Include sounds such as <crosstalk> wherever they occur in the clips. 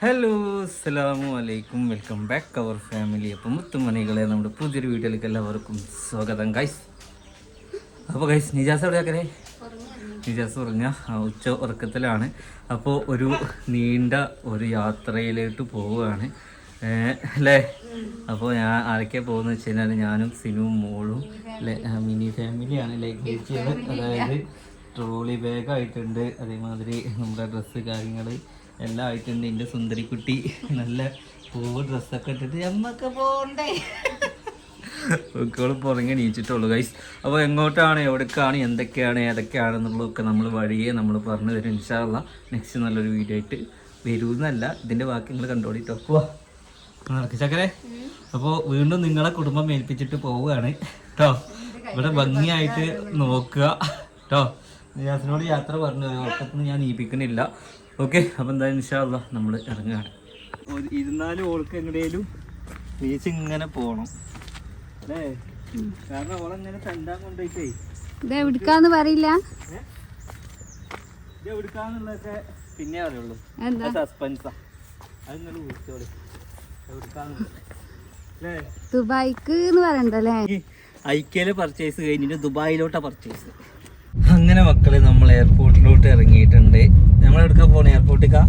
Hello അസ്സലാമു അലൈക്കും. Welcome back അവർ family അപ്പം മുത്തുമണികളെ നമ്മുടെ പുതിയൊരു വീഡിയോയിലേക്ക് എല്ലാവർക്കും സ്വാഗതം ഗൈസ് അപ്പോൾ ഗൈസ് നിജാസ് എവിടെയാക്കരെ നിജാസ് പറഞ്ഞ ഉച്ച ഉറക്കത്തിലാണ്. അപ്പോൾ ഒരു നീണ്ട ഒരു യാത്രയിലോട്ട് പോവുകയാണ്. അല്ലേ? അപ്പോൾ ഞാൻ ആരൊക്കെ പോകുന്നത് വെച്ച് കഴിഞ്ഞാൽ ഞാനും സിനുവും മോളും അല്ലേ? മിനി ഫാമിലിയാണ് ലഗേജ് അതായത് ട്രോളി ബാഗ് ആയിട്ടുണ്ട്. അതേമാതിരി നമ്മുടെ ഡ്രസ്സ് കാര്യങ്ങൾ എല്ലാം ആയിട്ടുണ്ട് എന്റെ സുന്ദരിക്കുട്ടി നല്ല പൂവ് ഡ്രസ്സൊക്കെ ഇട്ടിട്ട് നമ്മക്ക് പോകണ്ടേ ബുക്കുകൾ പുറങ്ങി നീച്ചിട്ടുള്ളൂ ഗൈസ് അപ്പോൾ എങ്ങോട്ടാണ് എവിടേക്കാണ് എന്തൊക്കെയാണ് ഏതൊക്കെയാണെന്നുള്ളതൊക്കെ നമ്മൾ വഴിയെ നമ്മൾ പറഞ്ഞു തരും ഇൻഷാല്ല നെക്സ്റ്റ് നല്ലൊരു വീഡിയോ ആയിട്ട് വരുമെന്നല്ല ഇതിന്റെ ബാക്കി നിങ്ങൾ കണ്ടോളിട്ടോ. പോവാ. ചക്കരെ. അപ്പോൾ വീണ്ടും നിങ്ങളെ കുടുംബം ഏൽപ്പിച്ചിട്ട് പോവുകയാണ്. കേട്ടോ ഇവിടെ ഭംഗിയായിട്ട് നോക്കുക. കേട്ടോ നിയാസിനോട് യാത്ര പറഞ്ഞു ഉറക്കത്തിന് ഞാൻ നീപ്പിക്കണില്ല. ഓക്കെ അപ്പം എന്തായാലും ഇൻഷാല്ല നമ്മൾ ഇറങ്ങുകയാണ് ഒരു ഇരുന്നാലും ഓൾക്ക് എങ്ങനെയും ബീച്ച് ഇങ്ങനെ പോകണം അല്ലേ? കാരണം ഓളെങ്ങനെ തണ്ടാൻ കൊണ്ടുപോയിട്ടേ ഇതെവിടുക്കാന്ന് പറയില്ല. ഇതെവിടുക്കാന്നുള്ളതൊക്കെ പിന്നെ അറിയുള്ളൂ. എന്താ? സസ്പെൻസാ അത് നിങ്ങൾ വിളിച്ചോളി. ദുബായിക്ക് എന്ന് പറയണ്ടല്ലേ? ഐക്യയിലെ പർച്ചേസ് കഴിഞ്ഞിട്ട് ദുബായിലോട്ടാ പർച്ചേസ് അങ്ങനെ മക്കളെ നമ്മൾ എയർപോർട്ടിലോട്ട് ഇറങ്ങിയിട്ടുണ്ട്. നമ്മൾ എടുക്കാൻ പോണേ എയർപോർട്ടിക്കാ.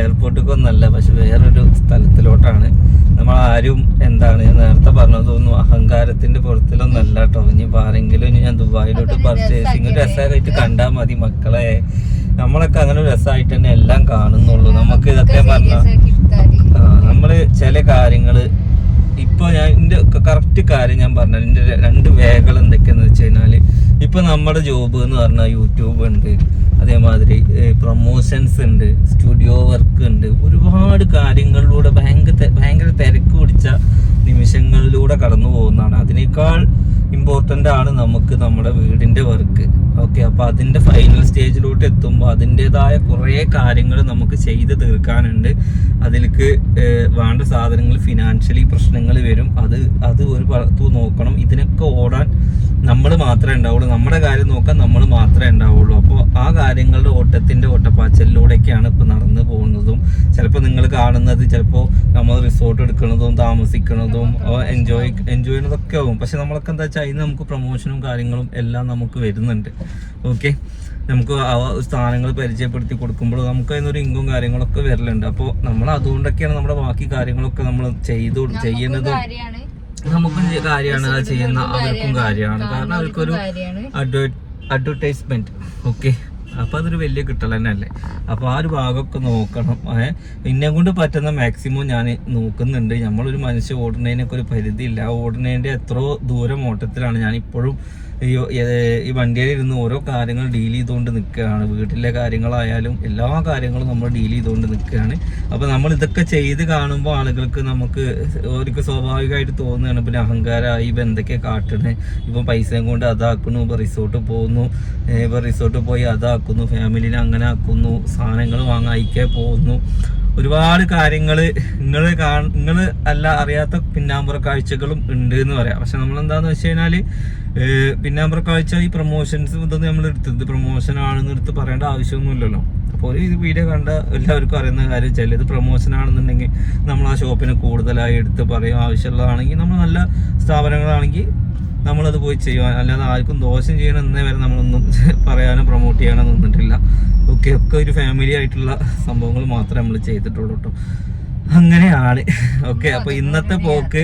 എയർപോർട്ടിക്കൊന്നല്ല പക്ഷെ വേറൊരു സ്ഥലത്തിലോട്ടാണ്. നമ്മൾ ആരും എന്താണ് നേരത്തെ നേരത്തെ പറഞ്ഞതൊന്നും അഹങ്കാരത്തിന്റെ പുറത്തിലൊന്നല്ല കേട്ടോ. ഇനി ആരെങ്കിലും ഇനി ഞാൻ ദുബായിലോട്ട് പർച്ചേസിങ് രസമായിട്ട് കണ്ടാൽ മതി മക്കളെ. നമ്മളൊക്കെ അങ്ങനെ രസമായിട്ട് തന്നെ എല്ലാം കാണുന്നുള്ളൂ. നമുക്ക് ഇതൊക്കെ പറഞ്ഞ ആ, നമ്മൾ ചില കാര്യങ്ങൾ ഇപ്പൊ ഞാൻ എന്റെ കറക്റ്റ് കാര്യം ഞാൻ പറഞ്ഞത് എന്റെ രണ്ട് വേഗങ്ങൾ എന്തൊക്കെയാന്ന് വെച്ച് കഴിഞ്ഞാൽ ഇപ്പൊ നമ്മുടെ ജോബ് എന്ന് പറഞ്ഞാൽ യൂട്യൂബ് ഉണ്ട് അതേമാതിരി പ്രൊമോഷൻസ് ഉണ്ട് സ്റ്റുഡിയോ വർക്ക് ഉണ്ട് ഒരുപാട് കാര്യങ്ങളിലൂടെ ഭയങ്കര ഭയങ്കര തിരക്ക് പിടിച്ച നിമിഷങ്ങളിലൂടെ കടന്നു പോകുന്നതാണ് അതിനേക്കാൾ ഇമ്പോർട്ടന്റ് ആണ് നമുക്ക് നമ്മുടെ വീടിന്റെ വർക്ക് ഓക്കെ അപ്പോൾ അതിന്റെ ഫൈനൽ സ്റ്റേജിലോട്ട് എത്തുമ്പോൾ അതിന്റെതായ കുറേ കാര്യങ്ങൾ നമുക്ക് ചെയ്ത് തീർക്കാനുണ്ട്. അതിലേക്ക് വേണ്ട സാധനങ്ങൾ ഫിനാൻഷ്യലി പ്രശ്നങ്ങൾ വരും. അത് അത് ഒരു ഭാഗത്തു നോക്കണം. ഇതിനൊക്കെ ഓടാൻ നമ്മൾ മാത്രമേ ഉണ്ടാവുള്ളൂ. നമ്മുടെ കാര്യം നോക്കാൻ നമ്മൾ മാത്രമേ ഉണ്ടാവുള്ളൂ. അപ്പോൾ ആ കാര്യങ്ങളുടെ ഓട്ടത്തിന്റെ ഓട്ടപ്പാച്ചലിലൂടെയൊക്കെയാണ് ഇപ്പോൾ നടന്നു പോകുന്നതും ചിലപ്പോൾ നിങ്ങൾ കാണുന്നത് ചിലപ്പോൾ നമ്മൾ റിസോർട്ട് എടുക്കുന്നതും താമസിക്കുന്നതും എൻജോയ് എൻജോയ് ചെയ്യുന്നതൊക്കെ ആവും. പക്ഷെ നമ്മളൊക്കെ എന്താ വെച്ചാൽ അതിന് നമുക്ക് പ്രൊമോഷനും കാര്യങ്ങളും എല്ലാം നമുക്ക് വരുന്നുണ്ട്. ഓക്കെ നമുക്ക് ആ സ്ഥാനങ്ങൾ പരിചയപ്പെടുത്തി കൊടുക്കുമ്പോൾ നമുക്ക് അതിനൊരു ഇൻകം കാര്യങ്ങളൊക്കെ വരലുണ്ട്. അപ്പോൾ നമ്മൾ അതുകൊണ്ടൊക്കെയാണ് നമ്മുടെ ബാക്കി കാര്യങ്ങളൊക്കെ നമ്മൾ ചെയ്തു ചെയ്യുന്നതും നമുക്കും കാര്യമാണ് അത് ചെയ്യുന്ന അവർക്കും കാര്യമാണ്. കാരണം അവർക്കൊരു അഡ്വർടൈസ്മെന്റ് ഓക്കെ അപ്പൊ അതൊരു വലിയ കിട്ടൽ തന്നെയല്ലേ അപ്പൊ ആ ഒരു ഭാഗമൊക്കെ നോക്കണം. ഏഹ് എന്നെ കൊണ്ട് പറ്റുന്ന മാക്സിമം ഞാൻ നോക്കുന്നുണ്ട്. നമ്മളൊരു മനുഷ്യ ഓടുന്നതിനൊക്കെ ഒരു പരിധിയില്ല. ഇല്ല ഓടുന്നതിന്റെ എത്രയോ ദൂരം ഓട്ടത്തിലാണ് ഞാൻ ഇപ്പോഴും ഈ ഇരുന്ന് ഓരോ കാര്യങ്ങൾ ഡീൽ ചെയ്തുകൊണ്ട് നിൽക്കുകയാണ്. വീട്ടിലെ കാര്യങ്ങളായാലും എല്ലാ കാര്യങ്ങളും നമ്മൾ ഡീൽ ചെയ്തുകൊണ്ട് നിൽക്കുകയാണ്. അപ്പോൾ നമ്മൾ ഇതൊക്കെ ചെയ്ത് കാണുമ്പോൾ ആളുകൾക്ക് നമുക്ക് അവർക്ക് സ്വാഭാവികമായിട്ട് തോന്നുകയാണ് പിന്നെ അഹങ്കാരമായി ഇപ്പം എന്തൊക്കെ കാട്ടണേ? ഇപ്പം പൈസയും കൊണ്ട് അതാക്കുന്നു ഇപ്പം റിസോർട്ട് പോകുന്നു ഇപ്പം റിസോർട്ട് പോയി അതാക്കുന്നു ഫാമിലിനെ അങ്ങനെ ആക്കുന്നു സാധനങ്ങൾ വാങ്ങാൻ അയക്കാൻ പോകുന്നു. ഒരുപാട് കാര്യങ്ങൾ നിങ്ങൾ കാ നിങ്ങൾ അല്ല അറിയാത്ത പിന്നാമ്പുറ കാഴ്ചകളും ഉണ്ട് എന്ന് പറയാം. പക്ഷെ നമ്മൾ വെച്ച് കഴിഞ്ഞാൽ പിന്നാമ്പുറ കാഴ്ച ഈ പ്രൊമോഷൻസ് ഇതൊന്നും നമ്മൾ എടുത്തത് പ്രൊമോഷൻ ആണെന്ന് എടുത്ത് പറയേണ്ട ആവശ്യമൊന്നുമില്ലല്ലോ. അപ്പോൾ ഈ ഇത് വീഡിയോ കണ്ട എല്ലാവർക്കും അറിയുന്ന കാര്യം വെച്ചാൽ ഇത് പ്രൊമോഷൻ ആണെന്നുണ്ടെങ്കിൽ നമ്മൾ ആ ഷോപ്പിനെ കൂടുതലായി എടുത്ത് പറയും ആവശ്യമുള്ളതാണെങ്കിൽ നമ്മൾ നല്ല സ്ഥാപനങ്ങളാണെങ്കിൽ നമ്മളത് പോയി ചെയ്യുവാൻ അല്ലാതെ ആർക്കും ദോഷം ചെയ്യണം എന്നേ വരെ നമ്മളൊന്നും <laughs> പറയാനോ പ്രൊമോട്ട് ചെയ്യാനോ നിന്നിട്ടില്ല. ഓക്കെ ഒക്കെ ഒരു ഫാമിലി ആയിട്ടുള്ള സംഭവങ്ങൾ മാത്രമേ നമ്മൾ ചെയ്തിട്ടുള്ളൂ കേട്ടോ അങ്ങനെയാണ്. <laughs> ഓക്കെ അപ്പൊ ഇന്നത്തെ പോക്ക്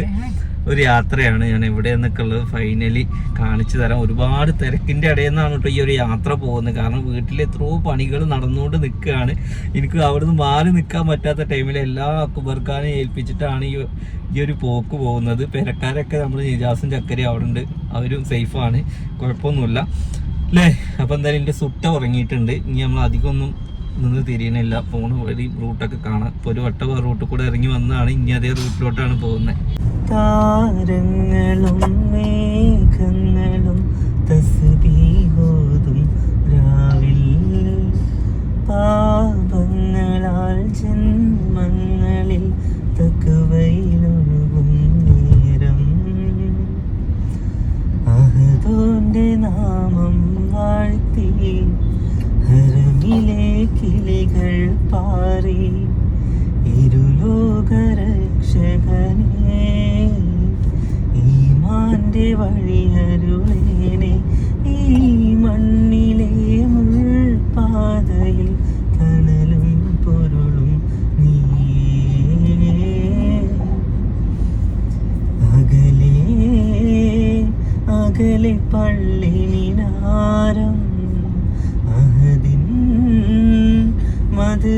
ഒരു യാത്രയാണ് ഞാൻ എവിടെ നിന്നൊക്കെ ഉള്ളത് ഫൈനലി കാണിച്ചു തരാം. ഒരുപാട് തിരക്കിന്റെ ഇടയിൽ നിന്നാണ് കേട്ടോ ഈ ഒരു യാത്ര പോകുന്നത്. കാരണം വീട്ടിൽ എത്രയോ പണികൾ നടന്നുകൊണ്ട് നിൽക്കുകയാണ്. എനിക്ക് അവിടുന്ന് മാറി നിൽക്കാൻ പറ്റാത്ത ടൈമിൽ എല്ലാ അക്ബർഖാനെ ഏൽപ്പിച്ചിട്ടാണ് ഈ ഈ ഒരു പോക്ക് പോകുന്നത്. പെരക്കാരൊക്കെ നമ്മൾ നിജാസും ചക്കരയും അവിടെ ഉണ്ട്. അവരും സേഫാണ് കുഴപ്പമൊന്നുമില്ല. അല്ലേ? അപ്പോൾ എന്തായാലും എന്റെ സുട്ട ഉറങ്ങിയിട്ടുണ്ട്. ഇനി നമ്മൾ അധികം ഒന്നും നിന്ന് തിരിയണില്ല ഫോൺ വഴി റൂട്ടൊക്കെ കാണാം ഇപ്പോൾ ഒരു വട്ടം റൂട്ടിൽ കൂടെ ഇറങ്ങി വന്നതാണ്. ഇനി അതേ റൂട്ടിലോട്ടാണ് പോകുന്നത് താരങ്ങളും മേഘങ്ങളും പാപങ്ങളാൽ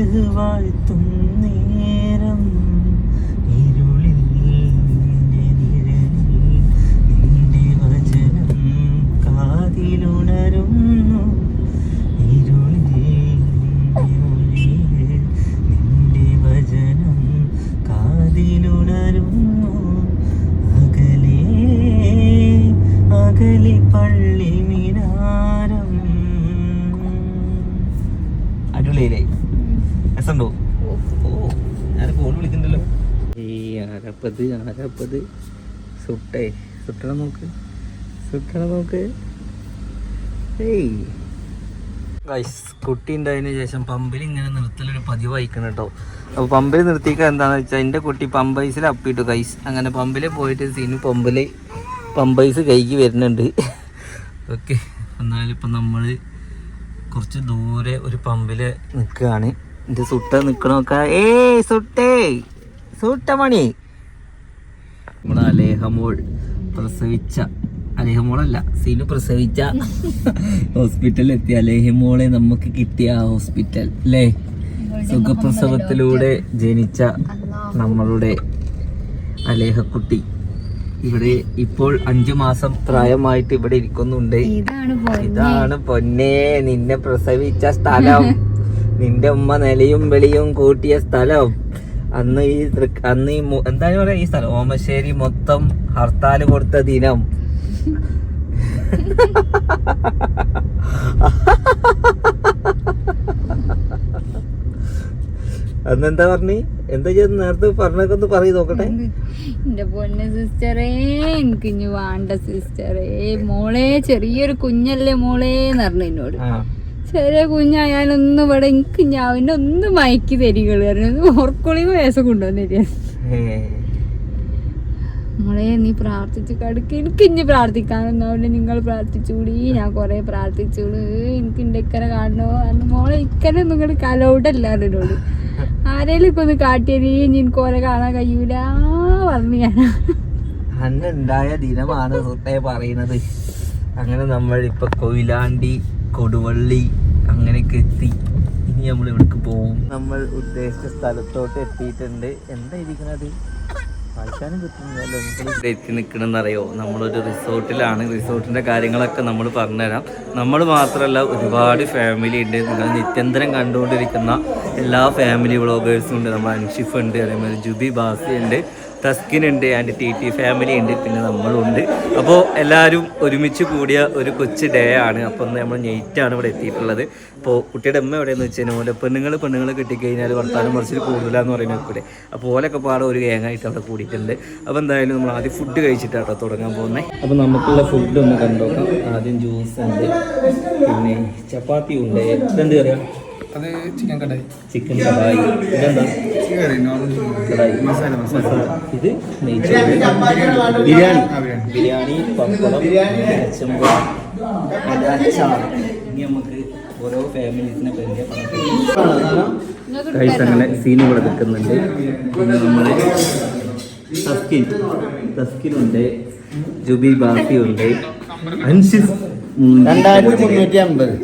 താഴ്ത്തും നേരം. ഇരുളിൽ നിന്റെ നിഴലിൽ നിന്റെ വചനം കാതിലുണരുന്നു. ഇരുളിൽ നിന്റെ നിന്റെ വചനം കാതിലുണരുന്നു. അകലേ അകലി പള്ളി മിനാരം. അടിപൊളിയില്ലേ രസമുണ്ടോ? ഞാൻ ഫോൺ വിളിക്കണ്ടല്ലോ ഈ ആരപ്പത് ആരപ്പത് സുട്ടേ സുട്ടണ നോക്ക്. സുട്ടണ നോക്ക്. ഏയ്. ഗൈസ് കുട്ടി ഉണ്ടായതിന് ശേഷം പമ്പിൽ ഇങ്ങനെ നിർത്തലൊരു പതിവ് അയക്കണം കേട്ടോ അപ്പോൾ പമ്പിൽ നിർത്തിക്കുക എന്താണെന്ന് വെച്ചാൽ എന്റെ കുട്ടി പമ്പൈസിൽ അപ്പിട്ടു ഗൈസ് അങ്ങനെ പമ്പിൽ പോയിട്ട് സീന് പമ്പിൽ പമ്പൈസ് കൈക്ക് വരുന്നുണ്ട്. ഓക്കെ എന്നാലിപ്പോ നമ്മൾ നമ്മൾ കുറച്ച് ദൂരെ ഒരു പമ്പിൽ നിൽക്കുകയാണ് എന്റെ സുട്ട നിൽക്കണമൊക്കെ ഏയ് സുട്ടേ. സുട്ടമണി നമ്മുടെ അലേഹമോൾ പ്രസവിച്ച അലേഹമോളല്ല സീനു പ്രസവിച്ച <laughs> ഹോസ്പിറ്റലിൽ എത്തിയ അലേഹമോളെ നമുക്ക് കിട്ടിയ ആ ഹോസ്പിറ്റൽ അല്ലേ? സുഖപ്രസവത്തിലൂടെ ജനിച്ച നമ്മളുടെ അലേഹക്കുട്ടി ഇവിടെ ഇപ്പോൾ അഞ്ചു മാസം പ്രായമായിട്ട് ഇവിടെ ഇരിക്കുന്നുണ്ട്. ഇതാണ് പൊന്നേ. നിന്നെ പ്രസവിച്ച സ്ഥലം. <laughs> നിന്റെ ഉമ്മ നിലയും വെളിയും കൂട്ടിയ സ്ഥലം. അന്ന് ഈ അന്ന് ഈ എന്താ എന്താണ് പറയാ ഈ സ്ഥലം. ഓമശ്ശേരി മൊത്തം ഹർത്താൽ കൊടുത്ത ദിനം. അന്ന് എന്താ പറഞ്ഞി? എന്താ ചെയ്ത് നേരത്തെ പറഞ്ഞൊക്കെ ഒന്ന് പറയും നോക്കട്ടെ. എന്റെ പൊന്നെ സിസ്റ്ററേ എനിക്ക് ഇനി വേണ്ട സിസ്റ്ററേ. മോളെ ചെറിയൊരു കുഞ്ഞല്ലേ മോളെ എന്ന് പറഞ്ഞു എന്നോട്. ചെറിയ കുഞ്ഞായാലൊന്നും ഇവിടെ എനിക്ക് ഞാൻ അവനെ ഒന്ന് മയക്കി തരികൾ പറഞ്ഞു ഓർക്കുളി വയസ്സ് കൊണ്ടുവന്നില്ല നമ്മളെ മോളെ നീ പ്രാർത്ഥിച്ചു കടുക്ക്. എനിക്ക് ഇനി പ്രാർത്ഥിക്കാനൊന്നും നിങ്ങൾ പ്രാർത്ഥിച്ചുകൂടി. ഞാൻ കൊറേ പ്രാർത്ഥിച്ചുകൂടി. എനിക്ക് എന്റെ ഇക്കനെ കാണണോ? അന്ന് മോളെ ഇക്കനെ നിങ്ങൾ കലൗഡല്ല എന്നോട് ആരേലും ഇപ്പൊ ഒന്ന് കാട്ടിയരീ എനിക്ക് ഓരെ കാണാൻ കഴിയൂല പറഞ്ഞു ഞാൻ. അന്നുണ്ടായ ദിനമാണ് പറയുന്നത്. അങ്ങനെ നമ്മൾ ഇപ്പൊ കൊയിലാണ്ടി കൊടുവള്ളി അങ്ങനെയൊക്കെ എത്തി. ഇനി നമ്മൾ ഇവിടേക്ക് പോവും. നമ്മൾ ഉദ്ദേശിച്ച സ്ഥലത്തോട്ട് എത്തിയിട്ടുണ്ട്. എന്താ ഇരിക്കണത്? വായിക്കാനും കിട്ടുന്നില്ലല്ലോ ഇവിടെ എത്തി നിൽക്കണമെന്നറിയോ നമ്മളൊരു റിസോർട്ടിലാണ്. റിസോർട്ടിന്റെ കാര്യങ്ങളൊക്കെ നമ്മൾ പറഞ്ഞുതരാം. നമ്മൾ മാത്രമല്ല ഒരുപാട് ഫാമിലി ഉണ്ട്. നിങ്ങൾ നിത്യന്തരം കണ്ടുകൊണ്ടിരിക്കുന്ന എല്ലാ ഫാമിലി വ്ളോഗേഴ്സും ഉണ്ട്. നമ്മൾ അൻഷിഫ് ഉണ്ട് അതേമാതിരി ജുബി ബാസി ഉണ്ട്. തസ്കിൻ ഉണ്ട് ആൻഡ് ടി ടി ഫാമിലി ഉണ്ട് പിന്നെ നമ്മളുണ്ട്. അപ്പോൾ എല്ലാവരും ഒരുമിച്ച് കൂടിയ ഒരു കൊച്ചു ഡേ ആണ്. അപ്പോൾ ഒന്ന് നമ്മൾ നെയ്റ്റാണ് ഇവിടെ എത്തിയിട്ടുള്ളത്. അപ്പോൾ കുട്ടിയുടെ അമ്മ എവിടെയെന്ന് വെച്ച് കഴിഞ്ഞാൽ പോലെ പെണ്ണുങ്ങൾ പെണ്ണുങ്ങൾ കിട്ടിക്കഴിഞ്ഞാൽ വർത്താനം മറിച്ചിൽ കൂടുതലാന്ന് പറയുന്നത് കൂടെ. അപ്പോൾ ഓലൊക്കെ പാടെ ഒരു ഗേങ്ങായിട്ട് അവിടെ കൂടിയിട്ടുണ്ട്. അപ്പോൾ എന്തായാലും നമ്മൾ ആദ്യം ഫുഡ് കഴിച്ചിട്ടാട്ടോ തുടങ്ങാൻ പോകുന്നത് അപ്പോൾ നമുക്കുള്ള ഫുഡ് ഒന്ന് കണ്ടോക്കാം. ആദ്യം ജ്യൂസ് ഉണ്ട് പിന്നെ ചപ്പാത്തി ഉണ്ട് എന്ത് കറിയാം? അത് ചിക്കൻ കടായി. ചിക്കൻ കടായി. ഇതെന്താ? കടായി. മസാല മസാല. ഇത് നെയ്ച്ചോറ്. ബിരിയാണി ബിരിയാണി. ബിരിയാണി. പപ്പടം അച്ചമ്പ അച്ചാർ ഇനി നമുക്ക് ഓരോ ഫാമിലീസിനെ പരിചയപ്പെടാം അങ്ങനെ സീൻ ഇവിടെ നിൽക്കുന്നുണ്ട്. പിന്നെ നമ്മൾ തസ്കിൻ തസ്കിനുണ്ട് ജുബി ബാഫിയുണ്ട് ഉണ്ട് അൻഷിസ് രണ്ടായിരത്തി മുന്നൂറ്റി അമ്പത്.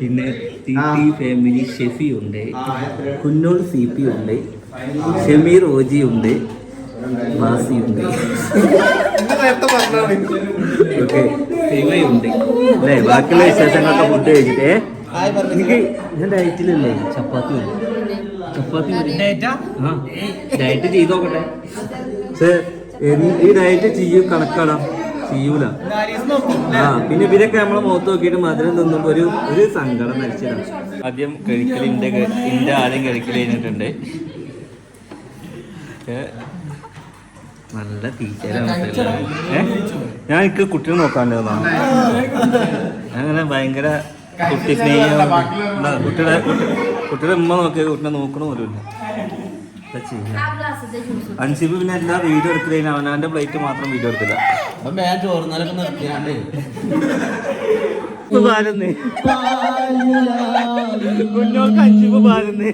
പിന്നെ ടി ടി ഫാമിലി ഷെഫി ഉണ്ട്. കുന്നൂർ സി പി ഉണ്ട്. ഷമീർ ഓജി ഉണ്ട്. ബാസി ഉണ്ട്. ഓക്കെ. ശിവയുണ്ട് അല്ലേ? ബാക്കിയുള്ള വിശേഷങ്ങളൊക്കെ ഫുഡ് കഴിച്ചിട്ട്? എനിക്ക് ഞാൻ ഡയറ്റിലല്ലേ ചപ്പാത്തി ഉണ്ട് ചപ്പാത്തി ആ? ഡയറ്റ് ചെയ്ത് നോക്കട്ടെ. ഈ ഡയറ്റ് ചെയ്യും കണക്കാടാ. ചെയ്യൂല ആ പിന്നെ ഇവരൊക്കെ നമ്മളെ മുഖത്ത് നോക്കിയിട്ട് മധുരം തിന്നുമ്പോ ഒരു ഒരു സങ്കടം മരിച്ചതാണ്. ആദ്യം കഴിക്കലിന്റെ ഇന്റെ ആദ്യം കഴിക്കൽ കഴിഞ്ഞിട്ടുണ്ട്. നല്ല ടീച്ചറാണ് ഞാൻ എനിക്ക് കുട്ടിയെ നോക്കാണ്ടതാണ് അങ്ങനെ ഭയങ്കര കുട്ടി സ്നേഹം. കുട്ടിയുടെ കുട്ടി- കുട്ടിയുടെ ഉമ്മ നോക്കിയ കുട്ടിനെ നോക്കണ പോലും ചെയ്യാ അൻസിബ് പിന്നെ എല്ലാ വീഡിയോ എടുത്തില്ല അവൻ അവന്റെ പ്ലേറ്റ് മാത്രം വീഡിയോ എടുത്തില്ല കുഞ്ഞോൾക്ക് അഞ്ചിപ്പ് പാലുന്നേ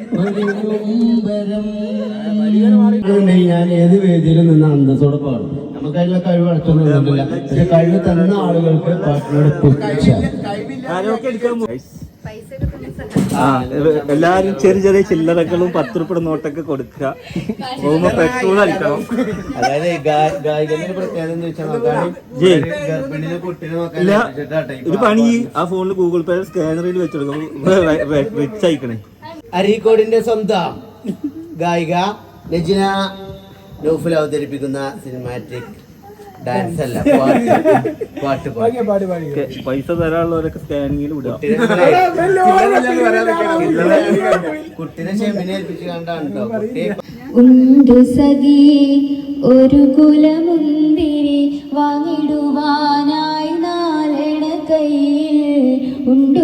ഞാൻ ഏത് വേദിയിലും നിന്ന് അന്തസ്സോടെ പാടും. നമുക്ക് അതിനുള്ള കഴിവ് അടച്ചൊന്നുമില്ല പക്ഷെ കഴിവ് തന്ന ആളുകൾക്ക് പാട്ടിനോട് പുച്ഛ ആ എല്ലാരും ചെറിയ ചെറിയ ചില്ലറകളും പത്ത് റുപ്യ നോട്ടൊക്കെ കൊടുക്കുക. പോകുമ്പോ പെട്രോൾ അടിക്കണം. അതായത് ഗായകന്റെ പ്രത്യേകത എന്ന് വെച്ചാൽ ഒരു പണി ആ ഫോണിൽ ഗൂഗിൾ പേ സ്കാനറിൽ വെച്ചെടുക്കും. റിച്ച് അയക്കണേ അരീക്കോടിന്റെ സ്വന്തം ഗായിക രജന നൗഫൽ അവതരിപ്പിക്കുന്ന സിനിമാറ്റിക് ഡാൻസ് അല്ല <laughs> പാട്ട് പാട്ട് പാട്ട്. പൈസ തരാനുള്ളവരൊക്കെ സ്കാനിങ്ങിൽ വിടുക കുട്ടിനെ ക്ഷമിനെ ഏൽപ്പിച്ച് കണ്ടാണ് കേട്ടോ കുട്ടിയെ ഉണ്ട് സഖി ഒരു കുലമുന്തിരി വാങ്ങിടുവാനായി നാലെണ കയ്യിൽ. ഉണ്ടു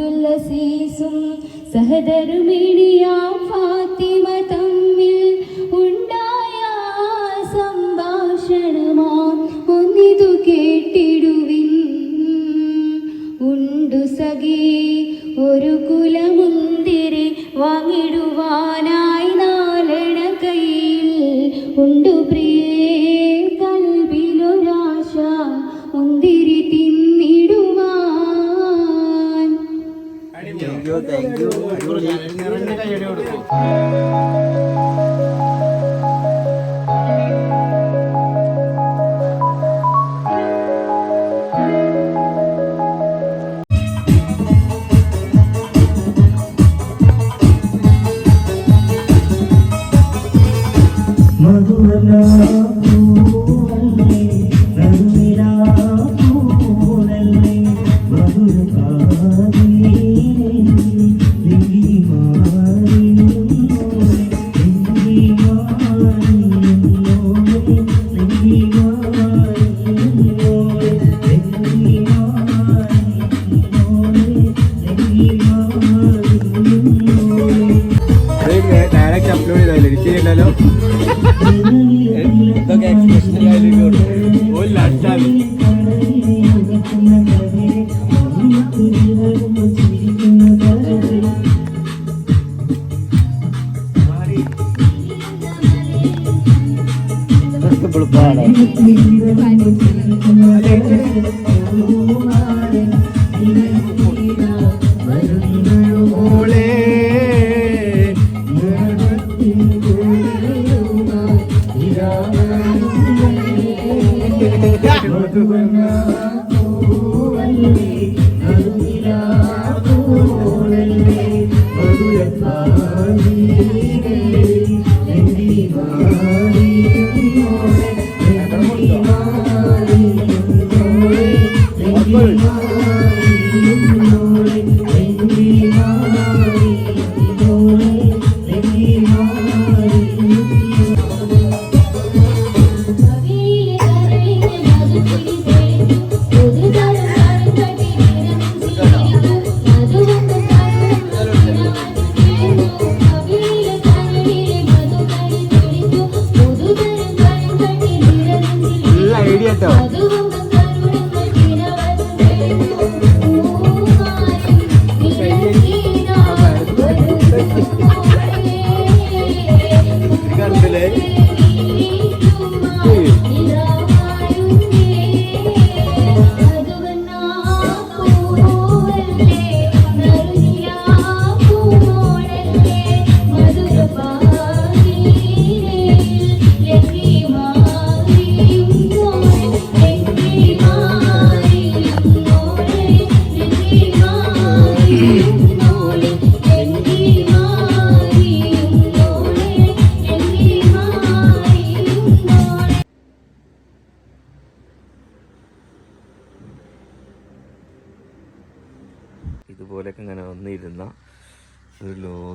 അസീസും സഹദരുമിണിയാം ഫാത്തിമ ഇതൊക്കെ എക്സ്പ്രഷൻ ഒരു Thank you.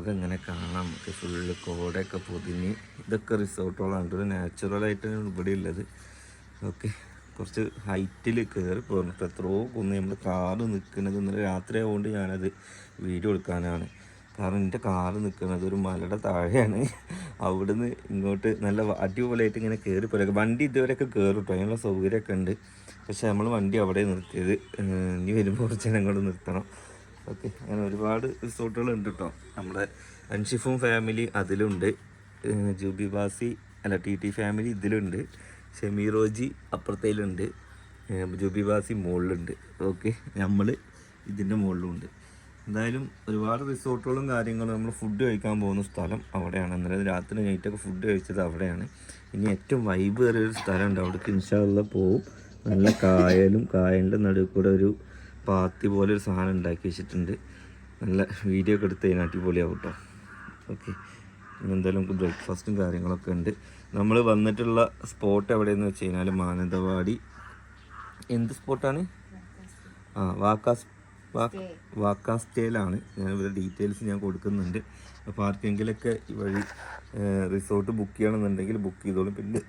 ലോകം ഇങ്ങനെ കാണാം. നമുക്ക് ഫുള്ള് കോടയൊക്കെ പൊതിഞ്ഞ് ഇതൊക്കെ റിസോർട്ടുകളാണ് ഒരു നാച്ചുറലായിട്ടാണ് ഇവിടെ ഉള്ളത്. ഓക്കെ കുറച്ച് ഹൈറ്റിൽ കയറി പോകണം എത്രയോ കുന്ന് നമ്മൾ കാറ് നിൽക്കുന്നത് ഇന്നലെ രാത്രി ആയതുകൊണ്ട് ഞാനത് വീഡിയോ എടുക്കാനാണ്. കാരണം എന്റെ കാറ് നിൽക്കുന്നത് ഒരു മലയുടെ താഴെയാണ്. അവിടുന്ന് ഇങ്ങോട്ട് നല്ല അടിപൊളിയായിട്ട് ഇങ്ങനെ കയറി പോരാ വണ്ടി ഇതുവരെയൊക്കെ കയറി കേട്ടോ അതിനുള്ള സൗകര്യമൊക്കെ ഉണ്ട്. പക്ഷേ നമ്മൾ വണ്ടി അവിടെ നിർത്തിയത് ഇനി വരുമ്പോൾ കുറച്ച് നേരം നിർത്തണം. ഓക്കെ അങ്ങനെ ഒരുപാട് റിസോർട്ടുകൾ ഉണ്ട് കേട്ടോ നമ്മുടെ അൻഷിഫും ഫാമിലി അതിലുണ്ട്. ജൂബി ബാസി അല്ല ടി ടി ഫാമിലി ഇതിലുണ്ട്. ഷെമീറോജി അപ്പുറത്തേലുണ്ട്. ജൂബി ബാസി മുകളിലുണ്ട് ഓക്കെ നമ്മൾ ഇതിന്റെ മുകളിലുണ്ട് എന്തായാലും ഒരുപാട് റിസോർട്ടുകളും കാര്യങ്ങളും നമ്മൾ ഫുഡ് കഴിക്കാൻ പോകുന്ന സ്ഥലം അവിടെയാണ്. ഇന്നലെ രാത്രി നൈറ്റൊക്കെ ഫുഡ് കഴിച്ചത് അവിടെയാണ്. ഇനി ഏറ്റവും വൈബ് കയറിയ ഒരു സ്ഥലമുണ്ട്. അവിടേക്ക് ഇൻഷാല്ല പോവും. നല്ല കായലും കായലിന്റെ നടുവ് കൂടെ ഒരു പാത്തി പോലെ ഒരു സാധനം ഉണ്ടാക്കി വെച്ചിട്ടുണ്ട്. നല്ല വീഡിയോ ഒക്കെ എടുത്ത് കഴിഞ്ഞാൽ അടിപൊളിയാവും കേട്ടോ ഓക്കെ ഇനി എന്തായാലും ബ്രേക്ക്ഫാസ്റ്റും കാര്യങ്ങളൊക്കെ ഉണ്ട്. നമ്മൾ വന്നിട്ടുള്ള സ്പോട്ട് എവിടെയെന്ന് വെച്ച് കഴിഞ്ഞാൽ മാനന്തവാടി. എന്ത് സ്പോട്ടാണ് ആ വാക്കാസ് വാക്ക വാക്കാ സ്റ്റേലാണ്. ഞാൻ ഇവിടെ ഡീറ്റെയിൽസ് ഞാൻ കൊടുക്കുന്നുണ്ട്. അപ്പോൾ ആർക്കെങ്കിലൊക്കെ ഈ വഴി റിസോർട്ട് ബുക്ക് ചെയ്യണമെന്നുണ്ടെങ്കിൽ ബുക്ക് ചെയ്തോളും. പിന്നെ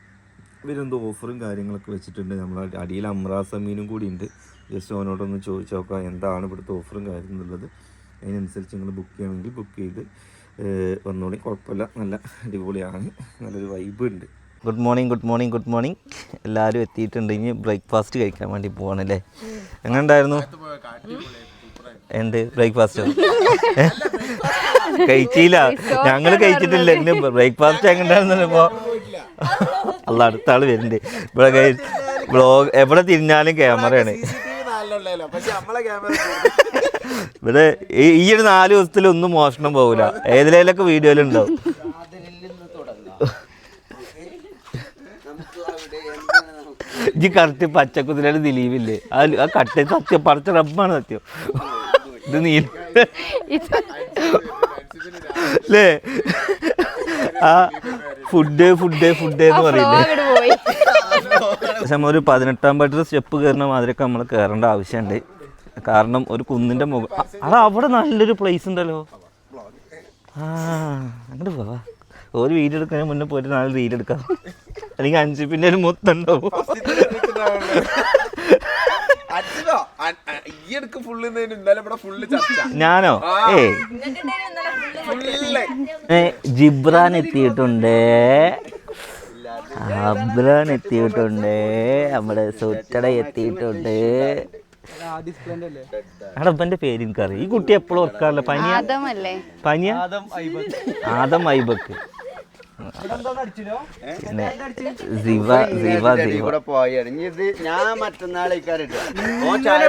ഇവരെന്തോ ഓഫറും കാര്യങ്ങളൊക്കെ വെച്ചിട്ടുണ്ട്. നമ്മൾ അടിയിൽ അമ്രാസ മീനും കൂടി ഉണ്ട്. ജസ്റ്റ് അവനോടൊന്ന് ചോദിച്ചു നോക്കാം എന്താണ് ഇവിടുത്തെ ഓഫറും കാര്യം എന്നുള്ളത്. അതിനനുസരിച്ച് നിങ്ങൾ ബുക്ക് ചെയ്യണമെങ്കിൽ ബുക്ക് ചെയ്ത് വന്നോളി. കുഴപ്പമില്ല. നല്ല അടിപൊളിയാണ്. നല്ലൊരു വൈബ് ഉണ്ട്. Good morning good morning good morning എല്ലാവരും എത്തിയിട്ടുണ്ട്. ഇനി ബ്രേക്ക്ഫാസ്റ്റ് കഴിക്കാൻ വേണ്ടി പോവാണല്ലേ? എങ്ങനെ ഉണ്ടായിരുന്നു? എന്ത്? <laughs> ബ്രേക്ക്ഫാസ്റ്റ് കഴിച്ചില്ല. ഞങ്ങൾ കഴിച്ചിട്ടില്ല. ബ്രേക്ക്ഫാസ്റ്റ് ബ്രേക്ക്ഫാസ്റ്റ് എങ്ങനെയാണെന്നപ്പോ അല്ല അടുത്ത ആൾ വരുന്നുണ്ട് ഇവിടെ കൈ ബ്ലോഗ് എവിടെ തിരിഞ്ഞാലും ക്യാമറയാണ് ഇവിടെ ഈ- ഈ ഒരു നാല് ദിവസത്തിൽ ഒന്നും മോഷണം പോകില്ല ഏതിലേലൊക്കെ വീഡിയോയിലുണ്ടാവും ഇജ്ജ് കറക്റ്റ് പച്ചക്കുതിരയുടെ ദിലീപില്ലേ? ആ ആ കട്ട സത്യം പറിച്ച റബ്ബാണ് സത്യം. ഇത് നീ അല്ലേ ആ ഫുഡ് ഫുഡ് ഫുഡ് എന്ന് പറയുന്നത്. അങ്ങോട്ട് പോയി. പക്ഷെ നമ്മൾ ഒരു പതിനെട്ടാം പാട്ട് സ്റ്റെപ്പ് കയറുന്ന മാതിരിയൊക്കെ നമ്മൾ കയറേണ്ട ആവശ്യമുണ്ട്. കാരണം ഒരു കുന്നിന്റെ മുകൾ അത് അവിടെ നല്ലൊരു പ്ലേസ് ഉണ്ടല്ലോ. ആ അങ്ങോട്ട് പോവാ. ഒരു വീഡിയോ എടുക്കുന്നതിന് മുന്നേ പോയിട്ട് നാല് റീൽ എടുക്കാം. അല്ലെങ്കിൽ അഞ്ച് പിന്നെ ഒരു മൊത്തം ഉണ്ടാവും. ഞാനോ? ഏ, ജിബ്രാൻ എത്തിയിട്ടുണ്ട്. അബ്രാൻ എത്തിയിട്ടുണ്ട്. നമ്മുടെ സുറ്റട എത്തിയിട്ടുണ്ട്. അടപ്പന്റെ പേര് എനിക്കറിയാം. ഈ കുട്ടി എപ്പോഴും ഓർക്കാറില്ല. പനിയ? പനിയ? ആദം ഐബക്ക്.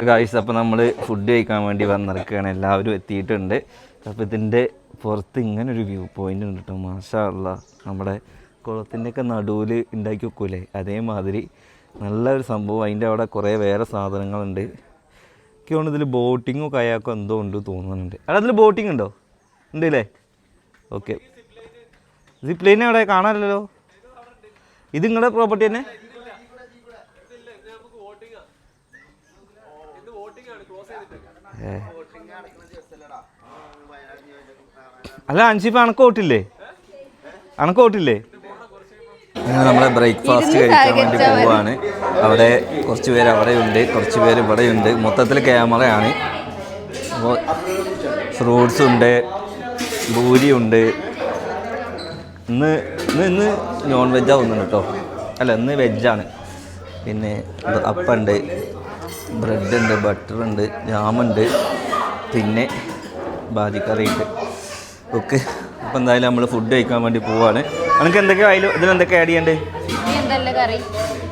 ഗായ്സ് അപ്പോൾ നമ്മൾ ഫുഡ് കഴിക്കാൻ വേണ്ടി വന്നിറക്കുകയാണ് എല്ലാവരും എത്തിയിട്ടുണ്ട്. അപ്പോൾ ഇതിന്റെ പുറത്ത് ഇങ്ങനെ ഒരു വ്യൂ പോയിന്റ് ഉണ്ട് കേട്ടോ മാഷാ അല്ല നമ്മുടെ കുളത്തിന്റെയൊക്കെ നടുവിൽ ഉണ്ടാക്കി വെക്കൂലേ? അതേമാതിരി നല്ലൊരു സംഭവം. അതിന്റെ അവിടെ കുറേ വേറെ സാധനങ്ങളുണ്ട്. എനിക്ക് തോന്നുന്നു ഇതിൽ ബോട്ടിങ്ങോ കയാക്കോ എന്തോ ഉണ്ട് തോന്നുന്നുണ്ട്. അവിടെ അതിൽ ബോട്ടിംഗ് ഉണ്ടോ? ഉണ്ട് അല്ലേ ഓക്കെ സിപ്പ് ലൈൻ അവിടെ കാണാനല്ലോ ഇത് നിങ്ങളുടെ പ്രോപ്പർട്ടി തന്നെ? ഏ. അല്ല അഞ്ചിപ്പ അണക്ക് ഓട്ടില്ലേ അണക്ക് ഓട്ടില്ലേ നമ്മളെ ബ്രേക്ക്ഫാസ്റ്റ് കഴിക്കാൻ വേണ്ടി പോവാണ്. അവിടെ കുറച്ച് പേര് അവിടെയുണ്ട് കുറച്ച് പേര് ഇവിടെയുണ്ട്. മൊത്തത്തിൽ ക്യാമറയാണ്. അപ്പോൾ ഫ്രൂട്ട്സ് ഉണ്ട് ഭൂരി ഉണ്ട്. ഇന്ന് ഇന്ന് ഇന്ന് നോൺ വെജാ ഒന്നുണ്ട് കേട്ടോ. അല്ല ഇന്ന് വെജാണ് പിന്നെ അപ്പുണ്ട് ബ്രെഡ് ഉണ്ട് ബട്ടർ ഉണ്ട് ജാമുണ്ട്. പിന്നെ ബാജിക്കറി ഓക്കെ. അപ്പോൾ എന്തായാലും നമ്മൾ ഫുഡ് കഴിക്കാൻ വേണ്ടി പോവാണ്. നമുക്ക് എന്തൊക്കെയാ അതിൽ ഇതിലെന്തൊക്കെ ആഡ് ചെയ്യണ്ടേ?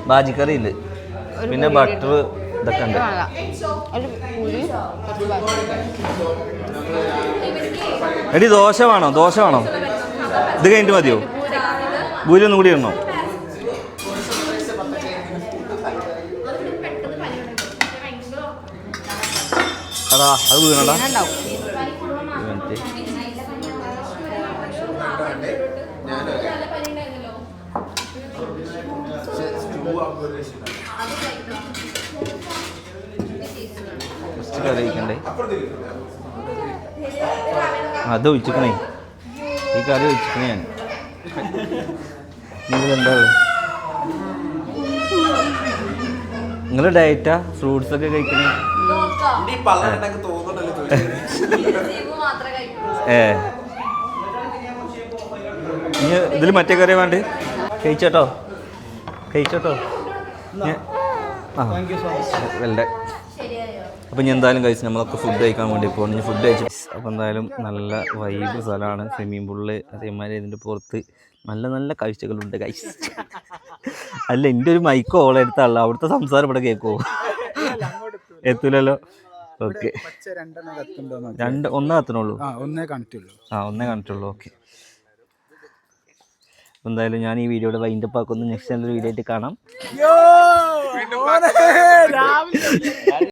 ബാജിക്കറി ഉണ്ട് പിന്നെ ബട്ടർ ഇതൊക്കെ ഉണ്ട്. എടി ദോശ വേണോ? ദോശ വേണോ? ഇത് കഴിഞ്ഞിട്ട് മതിയോ? ഭൂരി ഒന്നും കൂടി ഇടണോ? അതാ അത് വീണടാ ഉണ്ടാവും ഒരു മിനിറ്റ്. കഴിക്കണ്ടേ അത് ഒഴിച്ചിക്കണേ ഈ കറി ഒഴിച്ചിക്കണേ ഞാൻ. നിങ്ങളെന്താ നിങ്ങൾ ഡയറ്റാ? ഫ്രൂട്ട്സ് ഒക്കെ കഴിക്കണേ ഏ. ഇനി ഇതിൽ മറ്റേ കറി വേണ്ട? കഴിച്ചോട്ടോ? കഴിച്ചോട്ടോ? ആ. വെൽഡൻ അപ്പം ഇനി എന്തായാലും കഴിച്ച് നമ്മളൊക്കെ ഫുഡ് കഴിക്കാൻ വേണ്ടി പോകണം ഇനി ഫുഡ് കഴിച്ചു അപ്പോൾ എന്തായാലും നല്ല വൈബ് സ്ഥലമാണ്. സ്വിമ്മിംഗ് പൂളിൽ അതേമാതിരി ഇതിന്റെ പുറത്ത് നല്ല നല്ല കാഴ്ചകളുണ്ട് കഴിച്ച് അല്ല എന്റെ ഒരു മൈക്ക് ഓളെ എടുത്തല്ല അവിടുത്തെ സംസാരം ഇവിടെ കേൾക്കുമോ എത്തൂലല്ലോ? ഓക്കെ രണ്ട് ഒന്നേ കത്തണുള്ളൂ? ആ ഒന്നേ കണ്ടിട്ടുള്ളൂ. ആ ഒന്നേ കണ്ടിട്ടുള്ളൂ. ഓക്കെ എന്തായാലും ഞാൻ ഈ വീഡിയോയുടെ വൈൻഡപ്പ് ആക്കുന്നു നെക്സ്റ്റ് നല്ലൊരു വീഡിയോ ആയിട്ട് കാണാം. <laughs>